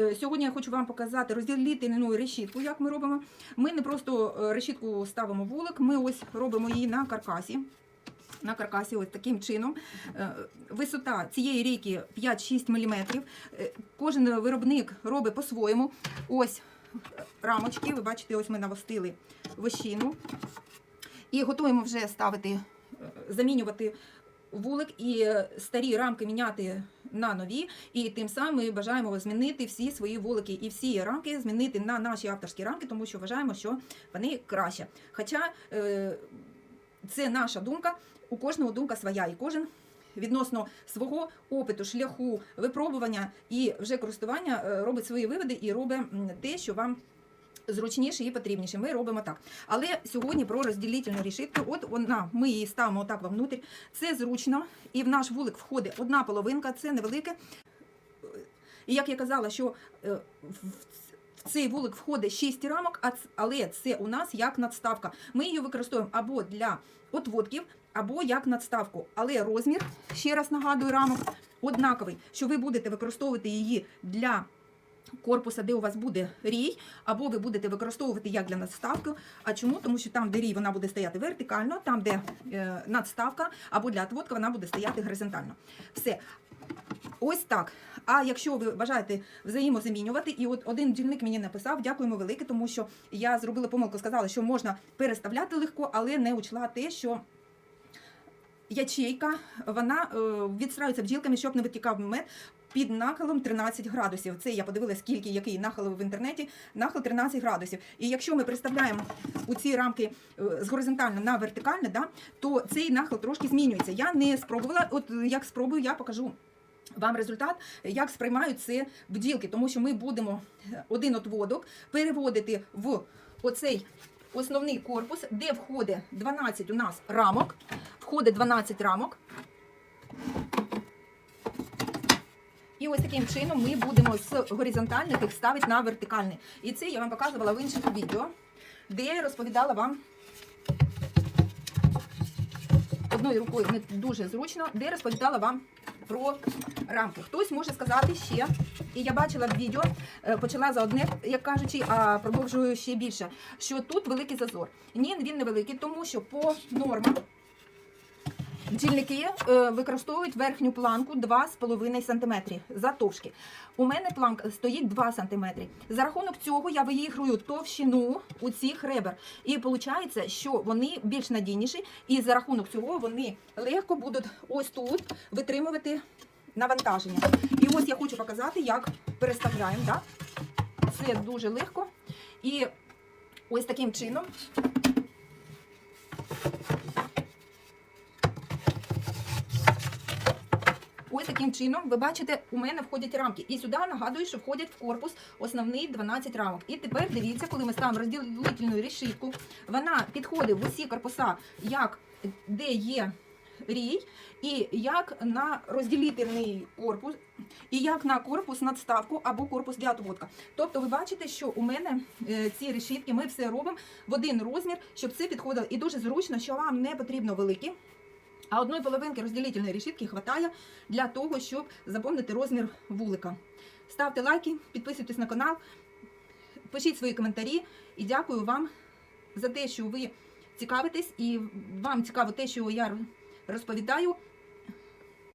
Е, Сьогодні я хочу вам показати розділительну решітку, як ми робимо. Ми не просто е, решітку ставимо вулик, ми ось робимо її на каркасі. На каркасі ось таким чином. Е, Висота цієї рейки 5-6 мм. Кожен виробник робить по-своєму. Ось рамочки, ви бачите, ось ми навостили вощину. І готуємо вже ставити, замінювати вулик і старі рамки міняти на нові. І тим самим ми бажаємо змінити всі свої вулики і всі рамки змінити на наші авторські рамки, тому що вважаємо, що вони краще. Хоча е, це наша думка, у кожного думка своя, і кожен. Відносно свого опиту, шляху, випробування і вже користування е, робить свої виводи і робить те, що вам зручніше і потрібніше. Ми робимо так. Але сьогодні про розділительну решітку. От вона, ми її ставимо отак вовнутрь. Це зручно, і в наш вулик входить одна половинка, це невелике. І як я казала, що е, в цей вулик входить 6 рамок, але це у нас як надставка. Ми її використовуємо або для отводків, або як надставку. Але розмір, ще раз нагадую, рамок однаковий, що ви будете використовувати її для корпуса, де у вас буде рій, або ви будете використовувати як для надставки. А чому? Тому що там, де рій, вона буде стояти вертикально, там, де е, надставка, або для отводка вона буде стояти горизонтально. Все. Ось так. А якщо ви бажаєте взаємозамінювати, і от один дільник мені написав, дякуємо велике, тому що я зробила помилку, сказала, що можна переставляти легко, але не учла те, що ячейка вона е, відстраюється бджілками, щоб не витікав мед. Під нахилом 13 градусів. Це я подивилася, скільки який нахил в інтернеті. Нахил 13 градусів. І якщо ми представляємо у ці рамки е, з горизонтально на вертикальне, да, то цей нахил трошки змінюється. Я не спробувала. От як спробую, я покажу. Вам результат, як сприймають це бджілки, тому що ми будемо е, один отводок переводити в оцей основний корпус, де входить 12 у нас рамок. Входить 12 рамок. І ось таким чином ми будемо з горизонтальних їх ставити на вертикальний. І це я вам показувала в інших відео, де я розповідала вам одною рукою не дуже зручно, де розповідала вам про рамки. Хтось може сказати ще, і я бачила в відео, е, почала за одне, як кажучи, а продовжую ще більше, що тут великий зазор. Ні, він не великий, тому що по нормам бджільники е, використовують верхню планку 2,5 см затовшки. У мене планка стоїть 2 см. За рахунок цього я виігрую товщину у цих ребер. І виходить, що вони більш надійніші, і за рахунок цього вони легко будуть ось тут витримувати навантаження. І ось я хочу показати, як переставляємо. Да? Це дуже легко. І ось таким чином таким чином, ви бачите, у мене входять рамки. І сюди нагадую, що входять в корпус основний 12 рамок. І тепер дивіться, коли ми ставимо розділительну решітку, вона підходить в усі корпуса, як де є рій, і як на розділительний корпус, і як на корпус надставку або корпус для отводка. Тобто ви бачите, що у мене е, ці решітки, ми все робимо в один розмір, щоб це підходило. І дуже зручно, що вам не потрібно великі. А одної половинки розділительної решітки хватає для того, щоб заповнити розмір вулика. Ставте лайки, підписуйтесь на канал, пишіть свої коментарі і дякую вам за те, що ви цікавитесь і вам цікаво те, що я розповідаю.